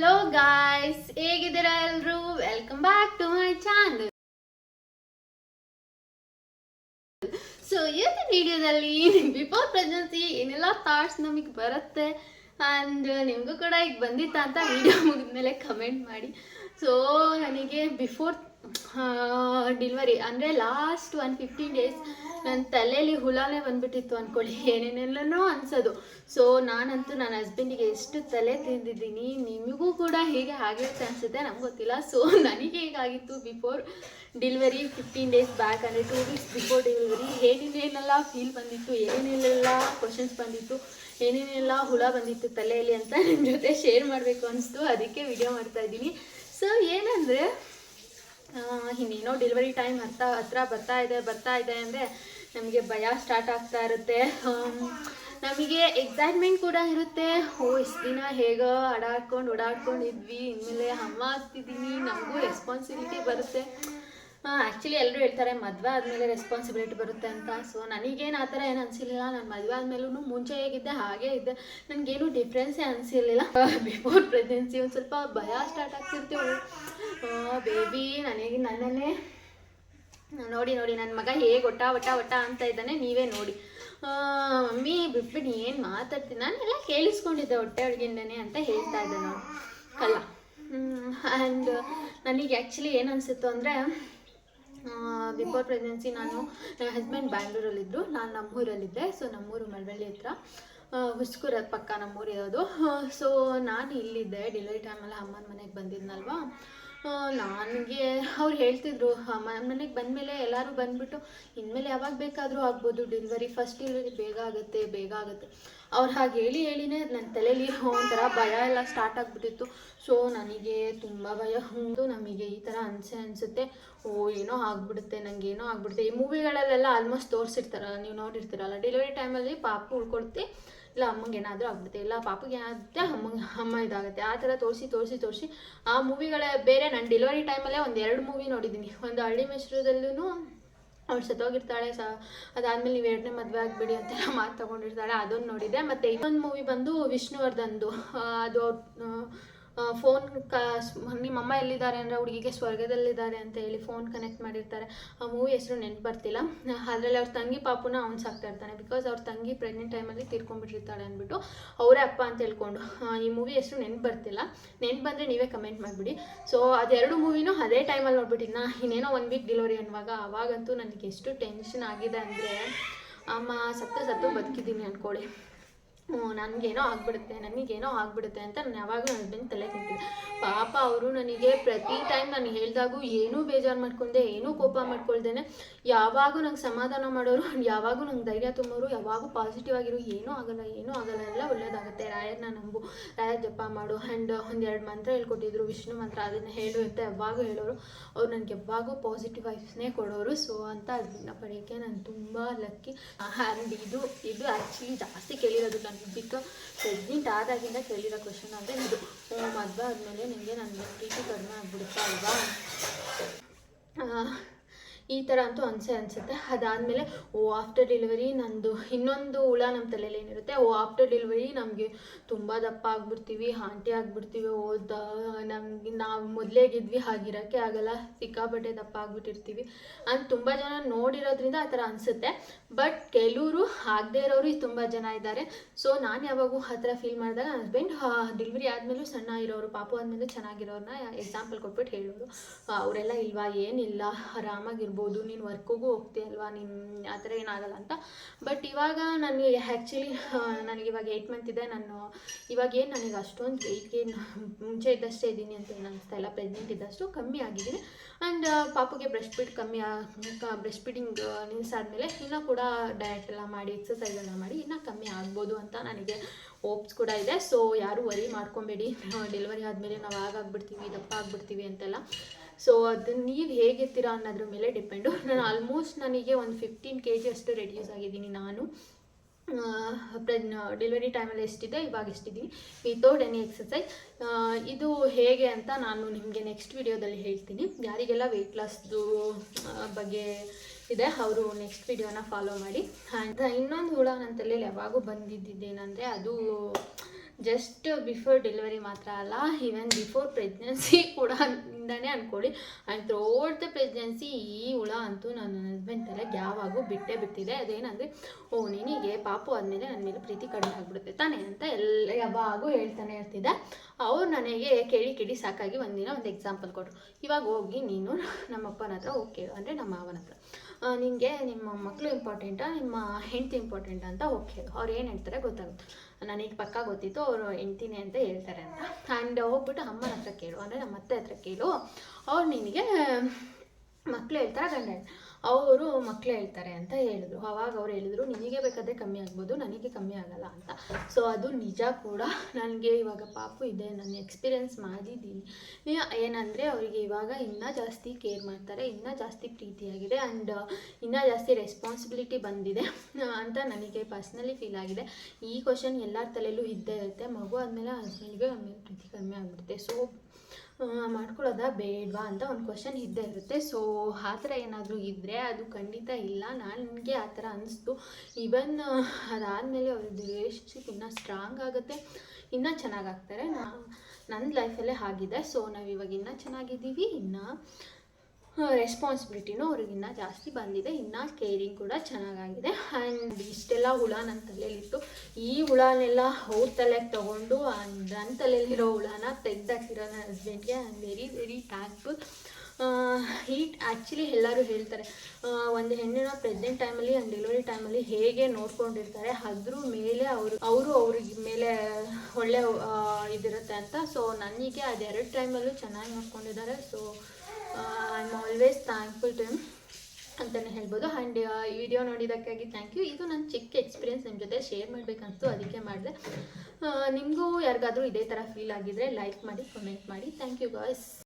Hello guys ಹೇಗಿದ್ದೀರಾ ಎಲ್ರು? Welcome back to my channel so ಇವತ್ತಿನ ವಿಡಿಯೋದಲ್ಲಿ ಬಿಫೋರ್ ಪ್ರೆಗ್ನೆನ್ಸಿ ಏನೆಲ್ಲ ಥಾಟ್ಸ್ ನಮಗೆ ಬರುತ್ತೆ ಆ್ಯಂಡ್ ನಿಮಗೂ ಕೂಡ ಈಗ ಬಂದಿತ್ತ ಅಂತ ವಿಡಿಯೋ ಮುಗಿದ್ಮೇಲೆ ಕಮೆಂಟ್ ಮಾಡಿ. ಸೊ ನನಗೆ ಬಿಫೋರ್ ಡಿಲ್ವರಿ ಅಂದರೆ ಲಾಸ್ಟ್ ಒನ್ ಫಿಫ್ಟೀನ್ ಡೇಸ್ ನನ್ನ ತಲೆಯಲ್ಲಿ ಹುಳಾನೇ ಬಂದ್ಬಿಟ್ಟಿತ್ತು ಅಂದ್ಕೊಳ್ಳಿ ಏನೇನೆಲ್ಲನೋ ಅನ್ಸೋದು. ಸೊ ನಾನಂತೂ ನನ್ನ ಹಸ್ಬೆಂಡಿಗೆ ಎಷ್ಟು ತಲೆ ತಿಂದಿದ್ದೀನಿ, ನಿಮಗೂ ಕೂಡ ಹೀಗೆ ಆಗಿರುತ್ತೆ ಅನಿಸುತ್ತೆ, ನಮ್ಗೆ ಗೊತ್ತಿಲ್ಲ. ಸೊ ನನಗೆ ಹೇಗಾಗಿತ್ತು before delivery fifteen days back ಅಂದರೆ ಟೂ ವೀಕ್ಸ್ ಬಿಫೋರ್ ಡೆಲಿವರಿ ಏನೇನೇನೆಲ್ಲ ಫೀಲ್ ಬಂದಿತ್ತು, ಏನೇನೆಲ್ಲ ಕ್ವಶನ್ಸ್ ಬಂದಿತ್ತು, ಏನೇನೆಲ್ಲ ಹುಳ ಬಂದಿತ್ತು ತಲೆಯಲ್ಲಿ ಅಂತ ನಿಮ್ಮ ಜೊತೆ ಶೇರ್ ಮಾಡಬೇಕು ಅನಿಸ್ತು. ಅದಕ್ಕೆ ವಿಡಿಯೋ ಮಾಡ್ತಾ ಇದ್ದೀನಿ. ಸೊ ಏನಂದರೆ ಇನ್ನೇನೋ ಡೆಲಿವರಿ ಟೈಮ್ ಹತ್ತ, ಹತ್ರ ಬರ್ತಾ ಇದೆ ಬರ್ತಾ ಇದೆ ಅಂದರೆ ನಮಗೆ ಭಯ ಸ್ಟಾರ್ಟ್ ಆಗ್ತಾ ಇರುತ್ತೆ. ನಮಗೆ ಎಕ್ಸೈಟ್ಮೆಂಟ್ ಕೂಡ ಇರುತ್ತೆ. ಓ, ಇಷ್ಟು ದಿನ ಹೇಗೋ ಅಡಾಡ್ಕೊಂಡು ಓಡಾಡ್ಕೊಂಡಿದ್ವಿ, ಇನ್ಮೇಲೆ ಅಮ್ಮ ಆಗ್ತಿದ್ದೀನಿ ನಮಗೂ ರೆಸ್ಪಾನ್ಸಿಬಿಲಿಟಿ ಬರುತ್ತೆ. ಆ್ಯಕ್ಚುಲಿ ಎಲ್ಲರೂ ಹೇಳ್ತಾರೆ, ಮದುವೆ ಆದಮೇಲೆ ರೆಸ್ಪಾನ್ಸಿಬಿಲಿಟಿ ಬರುತ್ತೆ ಅಂತ. ಸೊ ನನಗೇನು ಆ ಥರ ಏನು ಅನಿಸಿರಲಿಲ್ಲ. ನಾನು ಮದುವೆ ಆದಮೇಲೂ ಮುಂಚೆ ಹೇಗಿದ್ದೆ, ಹಾಗೇ ಇದ್ದೆ. ನನಗೇನು ಡಿಫ್ರೆನ್ಸೇ ಅನಿಸಿರಲಿಲ್ಲ. ಬಿಫೋರ್ ಪ್ರೆಗ್ನೆನ್ಸಿ ಒಂದು ಸ್ವಲ್ಪ ಭಯ ಸ್ಟಾರ್ಟ್ ಆಗ್ತಿರ್ತೀವಿ ಬೇಬಿ ನನಗೆ, ನನ್ನನ್ನೇ, ನೋಡಿ ನೋಡಿ ನನ್ನ ಮಗ ಹೇಗೆ ಒಟ್ಟ ಒಟ್ಟ ಒಟ್ಟ ಅಂತ ಇದ್ದಾನೆ, ನೀವೇ ನೋಡಿ. ಮಮ್ಮಿ ಬಿಟ್ಬಿಟ್ಟು ಏನು ಮಾತಾಡ್ತೀನಿ ನಾನೆಲ್ಲ ಕೇಳಿಸ್ಕೊಂಡಿದ್ದೆ, ಹೊಟ್ಟೆ ಒಳಗಿಂದನೇ ಅಂತ ಹೇಳ್ತಾ ಇದ್ದೆ ನಾವು ಅಲ್ಲ ಆ್ಯಂಡ್ ನನಗೆ ಆ್ಯಕ್ಚುಲಿ ಏನು ಅನಿಸಿತ್ತು ಅಂದರೆ ಬಿಫೋರ್ ಪ್ರೆಗ್ನೆನ್ಸಿ ನಾನು ನನ್ನ ಹಸ್ಬೆಂಡ್ ಬ್ಯಾಂಗ್ಳೂರಲ್ಲಿದ್ದರು ನಾನು ನಮ್ಮೂರಲ್ಲಿದ್ದೆ ಸೊ ನಮ್ಮೂರು ಮಳವಳ್ಳಿ ಹತ್ರ. ಹುಸ್ಕೂರ ಪಕ್ಕ ನಮ್ಮೂರು ಇರೋದು ಸೊ ನಾನು ಇಲ್ಲಿದ್ದೆ ಡೆಲಿವರಿ ಟೈಮಲ್ಲಿ ಅಮ್ಮನ ಮನೆಗೆ ಬಂದಿದ್ನಲ್ವಾ. ನನಗೆ ಅವ್ರು ಹೇಳ್ತಿದ್ರು ಮನೆಗೆ ಬಂದಮೇಲೆ ಎಲ್ಲರೂ ಬಂದುಬಿಟ್ಟು, ಇನ್ಮೇಲೆ ಯಾವಾಗ ಬೇಕಾದರೂ ಆಗ್ಬೋದು ಡೆಲಿವರಿ ಫಸ್ಟ್ ಡೆಲಿವರಿ ಬೇಗ ಆಗುತ್ತೆ ಬೇಗ ಆಗುತ್ತೆ. ಅವ್ರು ಹಾಗೆ ಹೇಳಿ ಹೇಳಿನೇ ನನ್ನ ತಲೆಯಲ್ಲಿ ಒಂಥರ ಭಯ ಎಲ್ಲ ಸ್ಟಾರ್ಟ್ ಆಗಿಬಿಟ್ಟಿತ್ತು. ಸೊ ನನಗೆ ತುಂಬ ಭಯ ಉಂಟು. ನಮಗೆ ಈ ಥರ ಅನಿಸೆ ಅನಿಸುತ್ತೆ. ಓ, ಏನೋ ಆಗ್ಬಿಡುತ್ತೆ ನನಗೆ ಏನೋ ಆಗ್ಬಿಡುತ್ತೆ. ಈ ಮೂವಿಗಳಲ್ಲೆಲ್ಲ ಆಲ್ಮೋಸ್ಟ್ ತೋರಿಸಿರ್ತಾರ, ನೀವು ನೋಡಿರ್ತೀರಲ್ಲ. ಡೆಲಿವರಿ ಟೈಮಲ್ಲಿ ಪಾಪು ಉಳ್ಕೊಳ್ತಿ, ಇಲ್ಲ ಅಮ್ಮಂಗೆ ಏನಾದರೂ ಆಗ್ಬಿಡುತ್ತೆ, ಇಲ್ಲ ಪಾಪಗೆ ಏನಾಗುತ್ತೆ ಅಮ್ಮಂಗೆ, ಅಮ್ಮ ಇದಾಗುತ್ತೆ. ಆ ಥರ ತೋರಿಸಿ ತೋರಿಸಿ ತೋರಿಸಿ. ಆ ಮೂವಿಗಳ, ಬೇರೆ ನಾನು ಡೆಲಿವರಿ ಟೈಮಲ್ಲೇ ಒಂದು ಎರಡು ಮೂವಿ ನೋಡಿದ್ದೀನಿ. ಒಂದು ಹಳ್ಳಿ ಮೆಸ್ರದಲ್ಲೂ ಅವಳು ಸತ್ತೋಗಿರ್ತಾಳೆ, ಸ, ಅದಾದ್ಮೇಲೆ ನೀವು ಎರಡನೇ ಮದುವೆ ಆಗಿಬಿಡಿ ಅಂತೆಲ್ಲ ಮಾತು ತಗೊಂಡಿರ್ತಾಳೆ, ಅದೊಂದು ನೋಡಿದೆ ಮತ್ತು ಇನ್ನೊಂದು ಮೂವಿ ಬಂದು ವಿಷ್ಣುವರ್ಧನ್ದು. ಅದು ಫೋನ್ ಕ ನಿಮ್ಮಮ್ಮ ಎಲ್ಲಿದ್ದಾರೆ ಅಂದರೆ ಹುಡುಗಿಗೆ ಸ್ವರ್ಗದಲ್ಲಿದ್ದಾರೆ ಅಂತ ಹೇಳಿ ಫೋನ್ ಕನೆಕ್ಟ್ ಮಾಡಿರ್ತಾರೆ. ಆ ಮೂವಿ ಹೆಸರು ನೆನ್ಪು ಬರ್ತಿಲ್ಲ. ಅದರಲ್ಲಿ ಅವ್ರ ತಂಗಿ ಪಾಪುನ ಅವ್ನು ಸಾಕ್ತಾ ಇರ್ತಾನೆ. ಬಿಕಾಸ್ ಅವ್ರ ತಂಗಿ ಪ್ರೆಗ್ನೆಂಟ್ ಟೈಮಲ್ಲಿ ತೀರ್ಕೊಂಡ್ಬಿಟ್ಟಿರ್ತಾಳೆ ಅಂದ್ಬಿಟ್ಟು ಅವರೇ ಅಪ್ಪ ಅಂತ ಹೇಳ್ಕೊಂಡು ಈ ಮೂವಿ ಹೆಸರು ನೆನ್ಪು ಬರ್ತಿಲ್ಲ. ನೆನ್ಪು ಬಂದರೆ ನೀವೇ ಕಮೆಂಟ್ ಮಾಡಿಬಿಡಿ. ಸೊ ಅದೆರಡು ಮೂವಿನೂ ಅದೇ ಟೈಮಲ್ಲಿ ನೋಡ್ಬಿಟ್ಟಿದ್ನ ಇನ್ನೇನೋ ಒನ್ ವೀಕ್ ಡೆಲಿವರಿ ಅನ್ನುವಾಗ ಅವಾಗಂತೂ ನನಗೆ ಎಷ್ಟು ಟೆನ್ಷನ್ ಆಗಿದೆ ಅಂದರೆ, ಅಮ್ಮ ಸತ್ತು ಸತ್ತು ಬದುಕಿದ್ದೀನಿ ಅಂದ್ಕೊಳ್ಳಿ ನನಗೇನೋ ಆಗ್ಬಿಡುತ್ತೆ, ನನಗೇನೋ ಆಗಿಬಿಡುತ್ತೆ ಅಂತ ನಾನು ಯಾವಾಗಲೂ ಹಸ್ಬೆಂಡ್ ತಲೆ ತಿಂತಿದ್ದೆ ಪಾಪ ಅವರು ನನಗೆ ಪ್ರತಿ ಟೈಮ್ ನಾನು ಹೇಳಿದಾಗೂ ಏನೂ ಬೇಜಾರು ಮಾಡ್ಕೊಂಡೆ, ಏನೂ ಕೋಪ ಮಾಡ್ಕೊಳ್ದೇನೆ. ಯಾವಾಗೂ ನಂಗೆ ಸಮಾಧಾನ ಮಾಡೋರು, ಯಾವಾಗೂ ನಂಗೆ ಧೈರ್ಯ ತುಂಬೋರು, ಯಾವಾಗೂ ಪಾಸಿಟಿವ್ ಆಗಿರೋ, ಏನೂ ಆಗಲ್ಲ ಏನೂ ಆಗಲ್ಲ, ಎಲ್ಲ ಒಳ್ಳೇದಾಗುತ್ತೆ. ರಾಯರ್ನ ನಂಬು, ರಾಯರ್ ಜಪ ಮಾಡು. ಆ್ಯಂಡ್ ಒಂದೆರಡು ಮಂತ್ರ ಹೇಳ್ಕೊಟ್ಟಿದ್ರು, ವಿಷ್ಣು ಮಂತ್ರ ಅದನ್ನು ಹೇಳು ಅಂತ ಯಾವಾಗೂ ಹೇಳೋರು. ಅವ್ರು ನನಗೆ ಯಾವಾಗೂ ಪಾಸಿಟಿವ್ ವೈಫ್ಸ್ನೇ ಕೊಡೋರು. ಸೊ ಅಂತ ಅದನ್ನ ಪಡೆಯೋಕ್ಕೆ ನಾನು ತುಂಬ ಲಕ್ಕಿ ಆ್ಯಂಡ್ ಇದು ಇದು ಆ್ಯಕ್ಚುಲಿ ಜಾಸ್ತಿ ಕೇಳಿರೋದು ನಾನು. ಬಿಕ್ಕ ಪ್ರೆಗ್ನೆಂಟ್ ಆದಾಗಿಂದ ಕೇಳಿರೋ ಕ್ವಶನ್ ಅಂದರೆ ಇದು. ಮದುವೆ ಆದಮೇಲೆ ನಿಮಗೆ ನನ್ನ ಪ್ರೀತಿ ಕಡಿಮೆ ಆಗ್ಬಿಡುತ್ತಾ ಅಲ್ವಾ? ಈ ಥರ ಅಂತೂ ಅನಿಸೆ ಅನಿಸುತ್ತೆ. ಅದಾದಮೇಲೆ, ಓ ಆಫ್ಟರ್ ಡೆಲಿವರಿ ನಂದು ಇನ್ನೊಂದು ಹುಳ ನಮ್ಮ ತಲೆಯಲ್ಲಿ ಏನಿರುತ್ತೆ, ಓ ಆಫ್ಟರ್ ಡೆಲಿವರಿ ನಮಗೆ ತುಂಬ ದಪ್ಪ ಆಗಿಬಿಡ್ತೀವಿ ಹಾಂಟಿ ಆಗಿಬಿಡ್ತೀವಿ, ಓ, ದ, ನಮ್ಗೆ ನಾವು ಮೊದಲೇಗಿದ್ವಿ ಹಾಗಿರೋಕ್ಕೆ ಆಗಲ್ಲ, ಸಿಕ್ಕಾಪಟ್ಟೆ ದಪ್ಪ ಆಗಿಬಿಟ್ಟಿರ್ತೀವಿ. ಅಂತ ತುಂಬ ಜನ ನೋಡಿರೋದ್ರಿಂದ ಆ ಥರ ಅನಿಸುತ್ತೆ. ಬಟ್ ಕೆಲವರು ಆಗದೇ ಇರೋರು ತುಂಬ ಜನ ಇದ್ದಾರೆ. ಸೊ, ನಾನು ಯಾವಾಗೂ ಆ ಥರ ಫೀಲ್ ಮಾಡಿದಾಗ ನನ್ನ ಹಸ್ಬೆಂಡ್ ಡೆಲಿವರಿ ಆದಮೇಲೂ ಸಣ್ಣ ಇರೋರು, ಪಾಪು ಆದಮೇಲೂ ಚೆನ್ನಾಗಿರೋರನ್ನ ಎಕ್ಸಾಂಪಲ್ ಕೊಟ್ಬಿಟ್ಟು ಹೇಳೋರು. ಅವರೆಲ್ಲ ಇಲ್ವಾ, ಏನಿಲ್ಲ, ಆರಾಮಾಗಿರ್ಬೋದು. ನೀನು ವರ್ಕಿಗೂ ಹೋಗ್ತೀಯಲ್ವಾ ನಿನ್ನ ಆ ಥರ ಏನಾಗಲ್ಲ ಅಂತ. ಬಟ್ ಇವಾಗ ನನಗೆ ಆ್ಯಕ್ಚುಲಿ ನನಗಿವಾಗ ಏಯ್ಟ್ ಮಂತ್ ಇದೆ, ನಾನು ಇವಾಗ ಏನು ನನಗೆ ಅಷ್ಟೊಂದು ವೆಯ್ಟ್ ಗೇನ್ ಮುಂಚೆ ಇದ್ದಷ್ಟೇ ಇದ್ದೀನಿ ಅಂತ ಏನು ಅನಿಸ್ತಾ ಇಲ್ಲ ಪ್ರೆಗ್ನೆಂಟ್ ಇದ್ದಷ್ಟು ಕಮ್ಮಿ ಆಗಿದ್ದೀನಿ. ಆ್ಯಂಡ್ ಪಾಪುಗೆ ಬ್ರೆಸ್ಟ್ ಫೀಡ್ ಕಮ್ಮಿ ಬ್ರೆಸ್ಟ್ ಫೀಡಿಂಗ್ ನಿಲ್ಲಿಸಾದ್ಮೇಲೆ ಇನ್ನೂ ಕೂಡ ಡಯಟ್ ಎಲ್ಲ ಮಾಡಿ ಎಕ್ಸಸೈಸ್ ಎಲ್ಲ ಮಾಡಿ ಇನ್ನೂ ಕಮ್ಮಿ ಆಗ್ಬೋದು ಅಂತ ನನಗೆ ಹೋಪ್ಸ್ ಕೂಡ ಇದೆ. ಸೊ ಯಾರೂ ವರಿ ಮಾಡ್ಕೊಬೇಡಿ ಡೆಲಿವರಿ ಆದಮೇಲೆ ನಾವು ಆಗಾಗ್ಬಿಡ್ತೀವಿ, ದಪ್ಪ ಆಗ್ಬಿಡ್ತೀವಿ ಅಂತೆಲ್ಲ. ಸೊ ಅದನ್ನ ನೀವು ಹೇಗಿರ್ತೀರಾ ಅನ್ನೋದ್ರ ಮೇಲೆ ಡಿಪೆಂಡು ನಾನು ಆಲ್ಮೋಸ್ಟ್ ನನಗೆ ಒಂದು ಫಿಫ್ಟೀನ್ ಕೆ ಜಿ ಅಷ್ಟು ರೆಡ್ಯೂಸ್ ಆಗಿದ್ದೀನಿ ನಾನು. ಡೆಲಿವರಿ ಟೈಮಲ್ಲಿ ಎಷ್ಟಿದೆ? ಇವಾಗ ಎಷ್ಟಿದ್ದೀನಿ ವಿತೌಟ್ ಎನಿ ಎಕ್ಸಸೈಸ್ ಇದು ಹೇಗೆ ಅಂತ ನಾನು ನಿಮಗೆ ನೆಕ್ಸ್ಟ್ ವಿಡಿಯೋದಲ್ಲಿ ಹೇಳ್ತೀನಿ. ಯಾರಿಗೆಲ್ಲ ವೆಯ್ಟ್ ಲಾಸ್ದು ಬಗ್ಗೆ ಇದೆ, ಅವರು ನೆಕ್ಸ್ಟ್ ವಿಡಿಯೋನ ಫಾಲೋ ಮಾಡಿ. ಆ್ಯಂಡ್ ಇನ್ನೊಂದು ಹುಳ ನನ್ನ ತಲೆಯಲ್ಲಿ ಯಾವಾಗೂ ಬಂದಿದ್ದೇನೆಂದರೆ ಅದು ಜಸ್ಟ್ ಬಿಫೋರ್ ಡೆಲಿವರಿ ಮಾತ್ರ ಅಲ್ಲ ಈವನ್ ಬಿಫೋರ್ ಪ್ರೆಗ್ನೆನ್ಸಿ ಕೂಡ ಇಂದಾನೆ ಅಂದ್ಕೊಳ್ಳಿ ಆ್ಯಂಡ್ ಥ್ರೋಟ್ ದ ಪ್ರೆಗ್ನೆನ್ಸಿ ಈ ಹುಳ ಅಂತೂ ನನ್ನ ಹಸ್ಬೆಂಡ್ ತಲೆಗೆ ಯಾವಾಗೂ ಬಿಟ್ಟೇ ಬಿಟ್ಟಿದೆ. ಅದೇನಂದರೆ, ಓ, ನಿನಗೆ ಪಾಪು ಆದಮೇಲೆ ನನ್ನ ಮೇಲೆ ಪ್ರೀತಿ ಕಡಿಮೆ ಆಗಿಬಿಡುತ್ತೆ ತಾನೇ ಅಂತ ಎಲ್ಲ ಯಾವಾಗೂ ಹೇಳ್ತಾನೆ ಇರ್ತಿದ್ದ. ಅವ್ರು ನನಗೆ ಕೇಳಿ ಕೇಳಿ ಸಾಕಾಗಿ ಒಂದಿನ ಒಂದು ಎಕ್ಸಾಂಪಲ್ ಕೊಟ್ಟರು ಇವಾಗ ಹೋಗಿ ನೀನು ನಮ್ಮಪ್ಪನ ಹತ್ರ ಓಕೆ ಅಂದರೆ ನಮ್ಮ ಮಾವನ ಹತ್ರ. ನಿನಗೆ ನಿಮ್ಮ ಮಕ್ಕಳು ಇಂಪಾರ್ಟೆಂಟಾ ನಿಮ್ಮ ಹೆಂಡತಿ ಇಂಪಾರ್ಟೆಂಟಾ ಅಂತ ಓಕೆ ಅವ್ರು ಏನು ಹೇಳ್ತಾರೆ ಗೊತ್ತಾಗುತ್ತೆ. ನನಗೆ ಪಕ್ಕ ಗೊತ್ತಿತ್ತು, ಅವರು ಹೆಂಡ್ತಿನೇ ಅಂತ ಹೇಳ್ತಾರೆ ಅಂತ. ಆ್ಯಂಡ್ ಹೋಗ್ಬಿಟ್ಟು ಅಮ್ಮನ ಹತ್ರ ಕೇಳು, ಅಂದರೆ ನಮ್ಮ ಅತ್ತೆ ಹತ್ರ ಕೇಳು. ಅವ್ರು ನಿನಗೆ ಮಕ್ಕಳು ಹೇಳ್ತಾರೆ, ಗಂಡ ಅವರು ಮಕ್ಕಳು ಹೇಳ್ತಾರೆ ಅಂತ ಹೇಳಿದ್ರು. ಅವಾಗ ಅವ್ರು ಹೇಳಿದ್ರು, ನಿನಗೆ ಬೇಕಾದರೆ ಕಮ್ಮಿ ಆಗ್ಬೋದು, ನನಗೆ ಕಮ್ಮಿ ಆಗಲ್ಲ ಅಂತ. ಸೊ ಅದು ನಿಜ ಕೂಡ. ನನಗೆ ಇವಾಗ ಪಾಪು ಇದೆ, ನಾನು ಎಕ್ಸ್ಪೀರಿಯೆನ್ಸ್ ಮಾಡಿದ್ದೀನಿ. ಏನಂದರೆ ಅವರಿಗೆ ಇವಾಗ ಇನ್ನೂ ಜಾಸ್ತಿ ಕೇರ್ ಮಾಡ್ತಾರೆ, ಇನ್ನೂ ಜಾಸ್ತಿ ಪ್ರೀತಿಯಾಗಿದೆ ಆ್ಯಂಡ್ ಇನ್ನೂ ಜಾಸ್ತಿ ರೆಸ್ಪಾನ್ಸಿಬಿಲಿಟಿ ಬಂದಿದೆ, ಅಂತ ನನಗೆ ಪರ್ಸ್ನಲಿ ಫೀಲ್ ಆಗಿದೆ. ಈ ಕ್ವಶನ್ ಎಲ್ಲರ ತಲೆಯಲ್ಲೂ ಇದ್ದೇ ಇರುತ್ತೆ. ಮಗು ಆದಮೇಲೆ ಹಸ್ಬೆಂಡ್ಗೆ ಆಮೇಲೆ ಪ್ರೀತಿ ಕಮ್ಮಿ ಆಗಿಬಿಡುತ್ತೆ. ಸೊ ಮಾಡ್ಕೊಳ್ಳೋದಾ ಬೇಡವಾ ಅಂತ ಒಂದು ಕ್ವಶನ್ ಇದ್ದೇ ಇರುತ್ತೆ. ಸೊ ಆ ಥರ ಏನಾದರೂ ಇದ್ದರೆ ಅದು ಖಂಡಿತ ಇಲ್ಲ. ನನಗೆ ಆ ಥರ ಅನ್ನಿಸ್ತು ಈವನ್ ಅದಾದಮೇಲೆ ಅವ್ರದ್ದು ರಿಲೇಷನ್ಶಿಪ್ ಇನ್ನೂ ಸ್ಟ್ರಾಂಗ್ ಆಗುತ್ತೆ. ಇನ್ನೂ ಚೆನ್ನಾಗಾಗ್ತಾರೆ ನಾ ನನ್ನ ಲೈಫಲ್ಲೇ ಆಗಿದೆ. ಸೊ ನಾವು ಇವಾಗ ಇನ್ನೂ ಚೆನ್ನಾಗಿದ್ದೀವಿ. ಇನ್ನು ರೆಸ್ಪಾನ್ಸಿಬಿಲಿಟಿನೂ ಅವ್ರಿಗಿನ್ನ ಜಾಸ್ತಿ ಬಂದಿದೆ. ಇನ್ನೂ ಕೇರಿಂಗ್ ಕೂಡ ಚೆನ್ನಾಗಾಗಿದೆ. ಆ್ಯಂಡ್ ಇಷ್ಟೆಲ್ಲ ಹುಳ ನನ್ನ ತಲೆಯಲ್ಲಿತ್ತು. ಈ ಹುಳನೆಲ್ಲ ಅವ್ರ ತಲೆಗೆ ತೊಗೊಂಡು ನನ್ನ ತಲೆಯಲ್ಲಿರೋ ಹುಳನ ತೆಗ್ದಾಕಿರೋ ನನ್ನ ಹಸ್ಬೆಂಡ್ಗೆ and very very thankful heat actually ಎಲ್ಲರೂ ಹೇಳ್ತಾರೆ ಒಂದು ಹೆಣ್ಣಿನ ಪ್ರೆಗ್ನೆಂಟ್ ಟೈಮಲ್ಲಿ ಆ್ಯಂಡ್ ಡೆಲಿವರಿ ಟೈಮಲ್ಲಿ ಹೇಗೆ ನೋಡ್ಕೊಂಡಿರ್ತಾರೆ, ಅದ್ರ ಮೇಲೆ ಅವರು ಅವರು ಅವ್ರಿಗೆ ಮೇಲೆ ಒಳ್ಳೆ ಇದಿರುತ್ತೆ ಅಂತ. ಸೊ ನನಗೆ ಅದೆರಡು ಟೈಮಲ್ಲೂ ಚೆನ್ನಾಗಿ ನೋಡ್ಕೊಂಡಿದ್ದಾರೆ. So I am always thankful to them ಅಂತಲೇ ಹೇಳ್ಬೋದು. ಆ್ಯಂಡ್ ಈ ವಿಡಿಯೋ ನೋಡಿದ್ದಕ್ಕಾಗಿ ಥ್ಯಾಂಕ್ ಯು ಇದು ನನ್ನ ಚಿಕ್ಕ ಎಕ್ಸ್ಪೀರಿಯನ್ಸ್ ನಿಮ್ಮ ಜೊತೆ ಶೇರ್ ಮಾಡಬೇಕಂತೂ ಅದಕ್ಕೆ ಮಾಡಿದೆ. ನಿಮಗೂ ಯಾರಿಗಾದರೂ ಇದೇ ಥರ ಫೀಲ್ ಆಗಿದ್ರೆ ಲೈಕ್ ಮಾಡಿ ಕಮೆಂಟ್ ಮಾಡಿ. Thank you guys